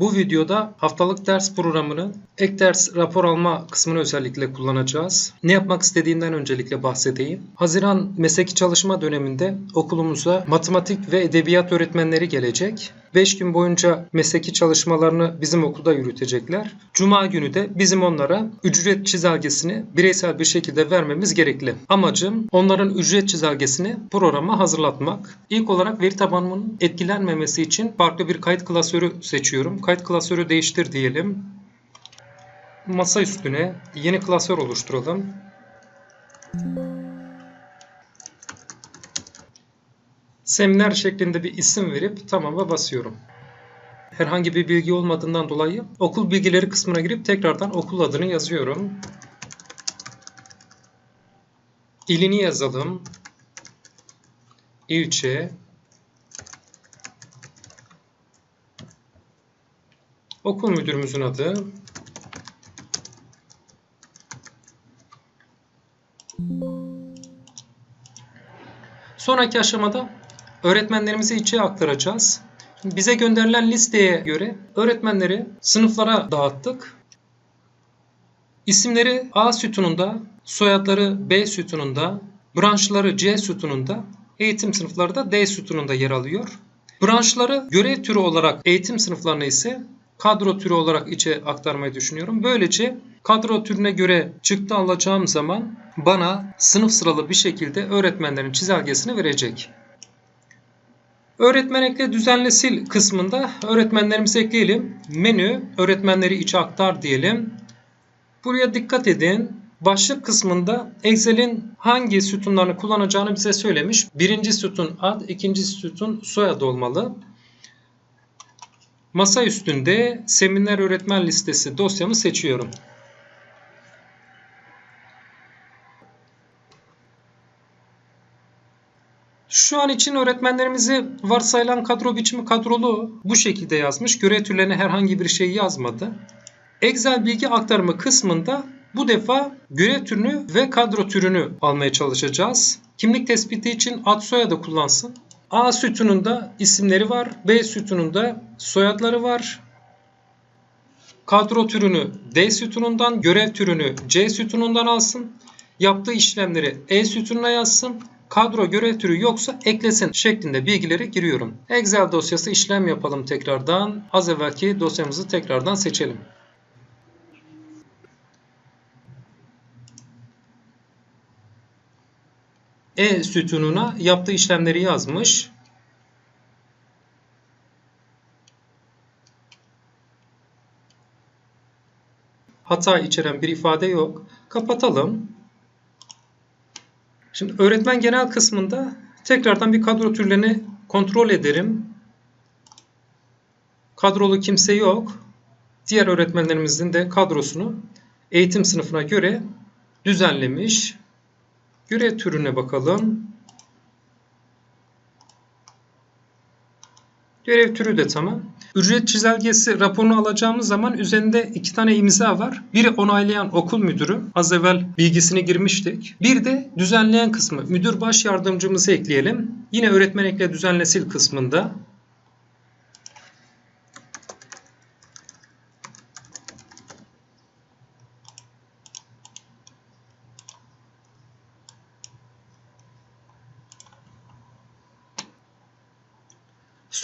Bu videoda haftalık ders programını ek ders rapor alma kısmını özellikle kullanacağız. Ne yapmak istediğinden öncelikle bahsedeyim. Haziran mesleki çalışma döneminde okulumuza matematik ve edebiyat öğretmenleri gelecek. 5 gün boyunca mesleki çalışmalarını bizim okulda yürütecekler. Cuma günü de bizim onlara ücret çizelgesini bireysel bir şekilde vermemiz gerekli. Amacım onların ücret çizelgesini programa hazırlatmak. İlk olarak veri tabanımın etkilenmemesi için farklı bir kayıt klasörü seçiyorum. Kayıt klasörü değiştir diyelim. Masa üstüne yeni klasör oluşturalım. Seminer şeklinde bir isim verip tamam'a basıyorum. Herhangi bir bilgi olmadığından dolayı okul bilgileri kısmına girip tekrardan okul adını yazıyorum. İlini yazalım. İlçe. Okul müdürümüzün adı. Sonraki aşamada öğretmenlerimizi içe aktaracağız. Bize gönderilen listeye göre öğretmenleri sınıflara dağıttık. İsimleri A sütununda, soyadları B sütununda, branşları C sütununda, eğitim sınıfları da D sütununda yer alıyor. Branşları görev türü olarak eğitim sınıflarına ise kadro türü olarak içe aktarmayı düşünüyorum. Böylece kadro türüne göre çıktı alacağım zaman bana sınıf sıralı bir şekilde öğretmenlerin çizelgesini verecek. Öğretmen ekle düzenle sil kısmında öğretmenlerimizi ekleyelim. Menü öğretmenleri içe aktar diyelim. Buraya dikkat edin. Başlık kısmında Excel'in hangi sütunlarını kullanacağını bize söylemiş. Birinci sütun ad, ikinci sütun soyad olmalı. Masa üstünde seminer öğretmen listesi dosyamı seçiyorum. Şu an için öğretmenlerimizi varsayılan kadro biçimi kadrolu bu şekilde yazmış. Görev türlerine herhangi bir şey yazmadı. Excel bilgi aktarımı kısmında bu defa görev türünü ve kadro türünü almaya çalışacağız. Kimlik tespiti için ad soyadı kullansın. A sütununda isimleri var. B sütununda soyadları var. Kadro türünü D sütunundan, görev türünü C sütunundan alsın. Yaptığı işlemleri E sütununa yazsın. Kadro görev türü yoksa eklesin şeklinde bilgileri giriyorum. Excel dosyası işlem yapalım tekrardan. Az evvelki dosyamızı tekrardan seçelim. E sütununa yaptığı işlemleri yazmış. Hata içeren bir ifade yok. Kapatalım. Şimdi öğretmen genel kısmında tekrardan bir kadro türlerini kontrol ederim. Kadrolu kimse yok. Diğer öğretmenlerimizin de kadrosunu eğitim sınıfına göre düzenlemiş. Görev türüne bakalım. Görev türü de tamam. Ücret çizelgesi raporunu alacağımız zaman üzerinde iki tane imza var. Biri onaylayan okul müdürü. Az evvel bilgisini girmiştik. Bir de düzenleyen kısmı. Müdür baş yardımcımızı ekleyelim. Yine öğretmen ekle düzenle sil kısmında.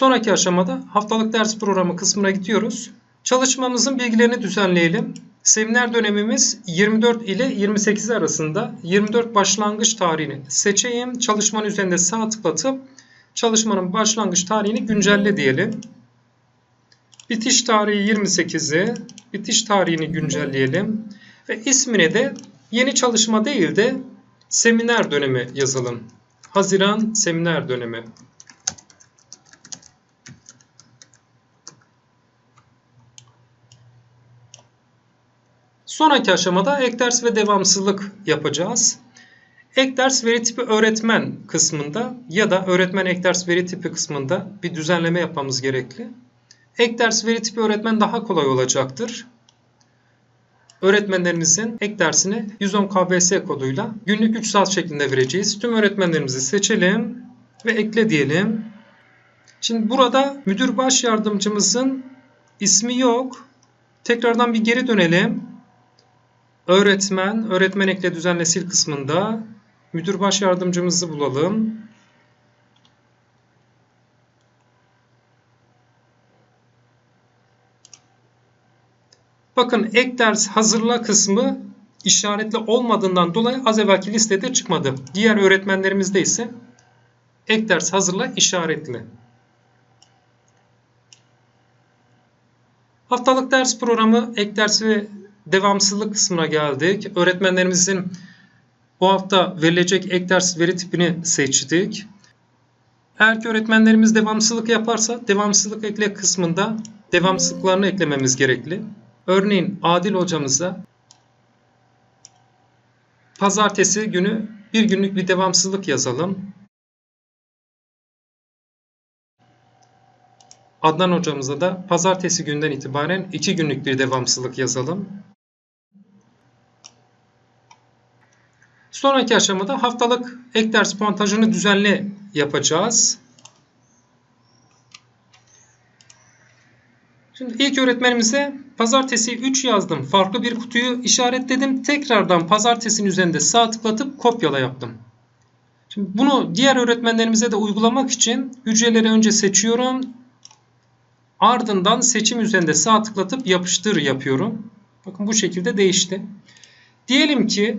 Sonraki aşamada haftalık ders programı kısmına gidiyoruz. Çalışmamızın bilgilerini düzenleyelim. Seminer dönemimiz 24 ile 28 arasında 24 başlangıç tarihini seçeyim. Çalışmanın üzerinde sağ tıklatıp çalışmanın başlangıç tarihini güncelle diyelim. Bitiş tarihi 28'i, bitiş tarihini güncelleyelim. Ve ismine de yeni çalışma değil de seminer dönemi yazalım. Haziran seminer dönemi. Sonraki aşamada ek ders ve devamsızlık yapacağız. Ek ders veri tipi öğretmen kısmında ya da öğretmen ek ders veri tipi kısmında bir düzenleme yapmamız gerekli. Ek ders veri tipi öğretmen daha kolay olacaktır. Öğretmenlerimizin ek dersini 110 KBS koduyla günlük 3 saat şeklinde vereceğiz. Tüm öğretmenlerimizi seçelim ve ekle diyelim. Şimdi burada müdür baş yardımcımızın ismi yok. Tekrardan bir geri dönelim. Öğretmen, öğretmen ekle düzenle sil kısmında müdür baş yardımcımızı bulalım. Bakın ek ders hazırla kısmı işaretli olmadığından dolayı az evvelki listede çıkmadı. Diğer öğretmenlerimizde ise ek ders hazırla işaretli. Haftalık ders programı ek ders ve devamsızlık kısmına geldik. Öğretmenlerimizin bu hafta verilecek ek ders veri tipini seçtik. Eğer ki öğretmenlerimiz devamsızlık yaparsa devamsızlık ekle kısmında devamsızlıklarını eklememiz gerekli. Örneğin Adil hocamıza pazartesi günü bir günlük bir devamsızlık yazalım. Adnan hocamıza da pazartesi günden itibaren iki günlük bir devamsızlık yazalım. Sonraki aşamada haftalık ek ders puantajını düzenli yapacağız. Şimdi ilk öğretmenimize pazartesi 3 yazdım. Farklı bir kutuyu işaretledim. Tekrardan pazartesinin üzerinde sağ tıklatıp kopyala yaptım. Şimdi bunu diğer öğretmenlerimize de uygulamak için hücreleri önce seçiyorum. Ardından seçim üzerinde sağ tıklatıp yapıştır yapıyorum. Bakın bu şekilde değişti. Diyelim ki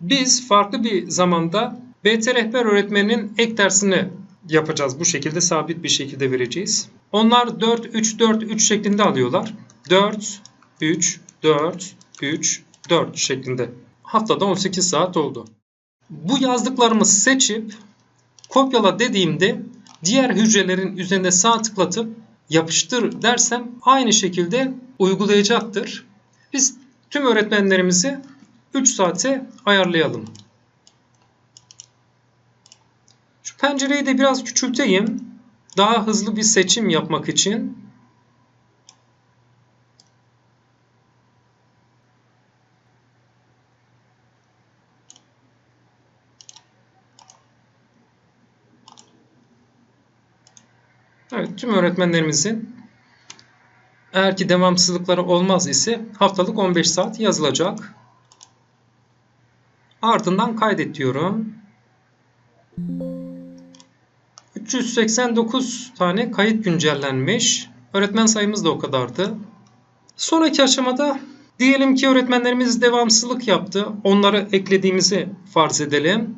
biz farklı bir zamanda BT rehber öğretmeninin ek dersini yapacağız. Bu şekilde sabit bir şekilde vereceğiz. Onlar 4 3 4 3 şeklinde alıyorlar. 4 3 4 3 4 şeklinde. Haftada 18 saat oldu. Bu yazdıklarımı seçip kopyala dediğimde diğer hücrelerin üzerinde sağ tıklatıp yapıştır dersem aynı şekilde uygulayacaktır. Biz tüm öğretmenlerimizi 3 saate ayarlayalım. Şu pencereyi de biraz küçülteyim. Daha hızlı bir seçim yapmak için. Evet, tüm öğretmenlerimizin eğer ki devamsızlıkları olmaz ise haftalık 15 saat yazılacak. Ardından kaydet diyorum. 389 tane kayıt güncellenmiş. Öğretmen sayımız da o kadardı. Sonraki aşamada diyelim ki öğretmenlerimiz devamsızlık yaptı. Onları eklediğimizi farz edelim.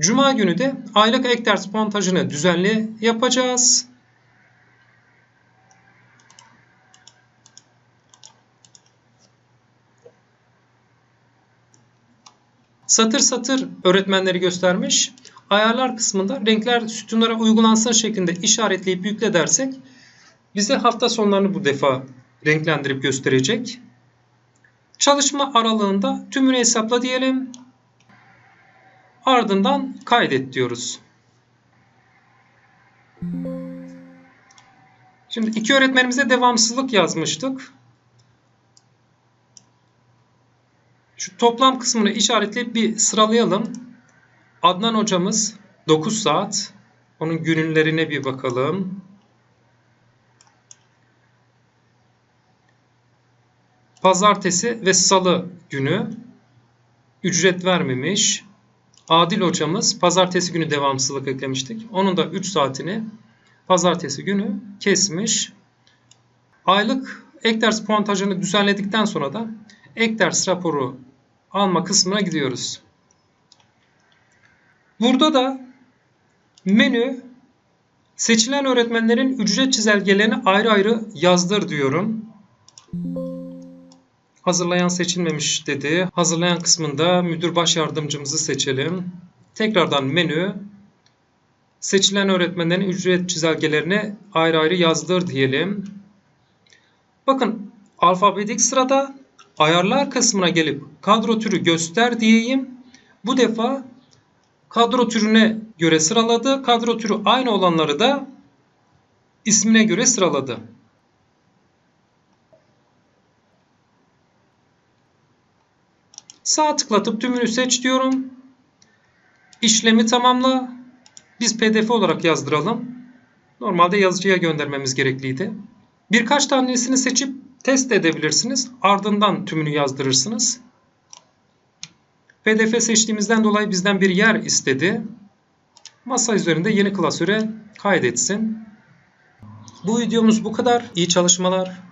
Cuma günü de aylık ek ders puantajını düzenli yapacağız. Satır satır öğretmenleri göstermiş. Ayarlar kısmında renkler sütunlara uygulansın şeklinde işaretleyip yükle dersek bize hafta sonlarını bu defa renklendirip gösterecek. Çalışma aralığında tümünü hesapla diyelim. Ardından kaydet diyoruz. Şimdi iki öğretmenimize devamsızlık yazmıştık. Şu toplam kısmını işaretleyip bir sıralayalım. Adnan hocamız 9 saat. Onun günlerine bir bakalım. Pazartesi ve salı günü ücret vermemiş. Adil hocamız pazartesi günü devamsızlık eklemiştik. Onun da 3 saatini pazartesi günü kesmiş. Aylık ek ders puantajını düzenledikten sonra da ek ders raporu alma kısmına gidiyoruz. Burada da menü seçilen öğretmenlerin ücret çizelgelerini ayrı ayrı yazdır diyorum. Hazırlayan seçilmemiş dedi. Hazırlayan kısmında müdür baş yardımcımızı seçelim. Tekrardan menü seçilen öğretmenlerin ücret çizelgelerini ayrı ayrı yazdır diyelim. Bakın alfabetik sırada ayarlar kısmına gelip kadro türü göster diyeyim. Bu defa kadro türüne göre sıraladı. Kadro türü aynı olanları da ismine göre sıraladı. Sağ tıklatıp tümünü seç diyorum. İşlemi tamamla. Biz pdf olarak yazdıralım. Normalde yazıcıya göndermemiz gerekliydi. Birkaç tanesini seçip test edebilirsiniz. Ardından tümünü yazdırırsınız. PDF seçtiğimizden dolayı bizden bir yer istedi. Masa üzerinde yeni klasöre kaydetsin. Bu videomuz bu kadar. İyi çalışmalar.